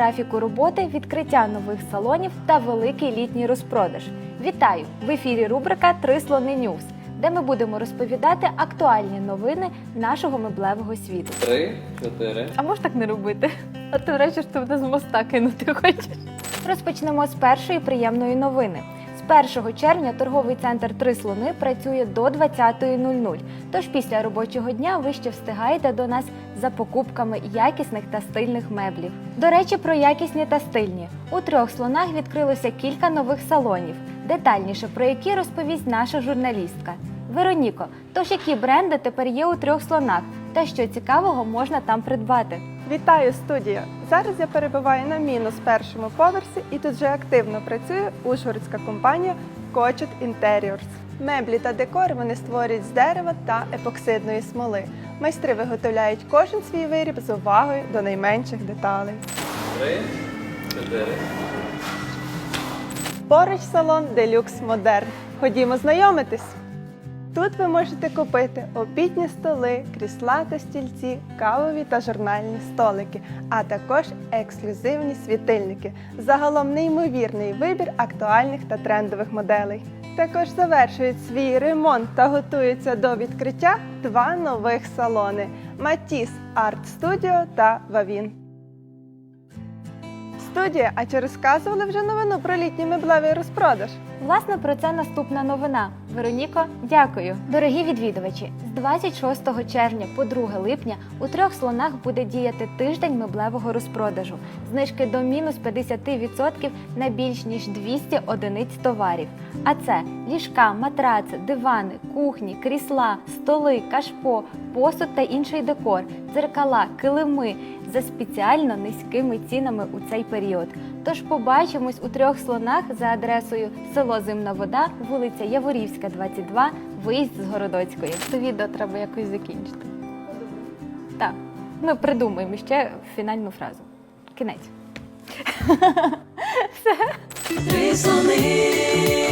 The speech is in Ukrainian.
графіку роботи, відкриття нових салонів та великий літній розпродаж. Вітаю! В ефірі рубрика Три слони Ньюс, де ми будемо розповідати актуальні новини нашого меблевого світу. Три, чотири. А можеш так не робити? А ти врешті що мене з моста кинути хочеш. Розпочнемо з першої приємної новини. З 1 червня торговий центр Три слони працює до 20.00. Тож після робочого дня ви ще встигаєте до нас за покупками якісних та стильних меблів. До речі, про якісні та стильні. У трьох слонах відкрилося кілька нових салонів. Детальніше про які розповість наша журналістка. Вероніко, тож які бренди тепер є у трьох слонах та що цікавого можна там придбати? Вітаю студія! Зараз я перебуваю на мінус першому поверсі і тут вже активно працює ужгородська компанія Кочет Інтеріорс. Меблі та декор вони створюють з дерева та епоксидної смоли. Майстри виготовляють кожен свій виріб з увагою до найменших деталей. Три, чотири. Поруч салон Делюкс Модерн. Ходімо знайомитись. Тут ви можете купити обідні столи, крісла та стільці, кавові та журнальні столики, а також ексклюзивні світильники. Загалом неймовірний вибір актуальних та трендових моделей. Також завершують свій ремонт та готуються до відкриття два нових салони: Матіс Арт Студіо та Вавін. Студія, а чи розказували вже новину про літній меблевий розпродаж? Власне, про це наступна новина. Вероніко, дякую. Дорогі відвідувачі, з 26 червня по 2 липня у трьох слонах буде діяти тиждень меблевого розпродажу. Знижки до мінус 50% на більш ніж 200 одиниць товарів. А це ліжка, матраци, дивани, кухні, крісла, столи, кашпо, посуд та інший декор, дзеркала, килими за спеціально низькими цінами у цей період. Тож побачимось у трьох слонах за адресою село Зимна Вода, вулиця Яворівська, 22, виїзд з Городоцької. Це відео треба якось закінчити. Так, ми придумаємо ще фінальну фразу. Кінець. Слони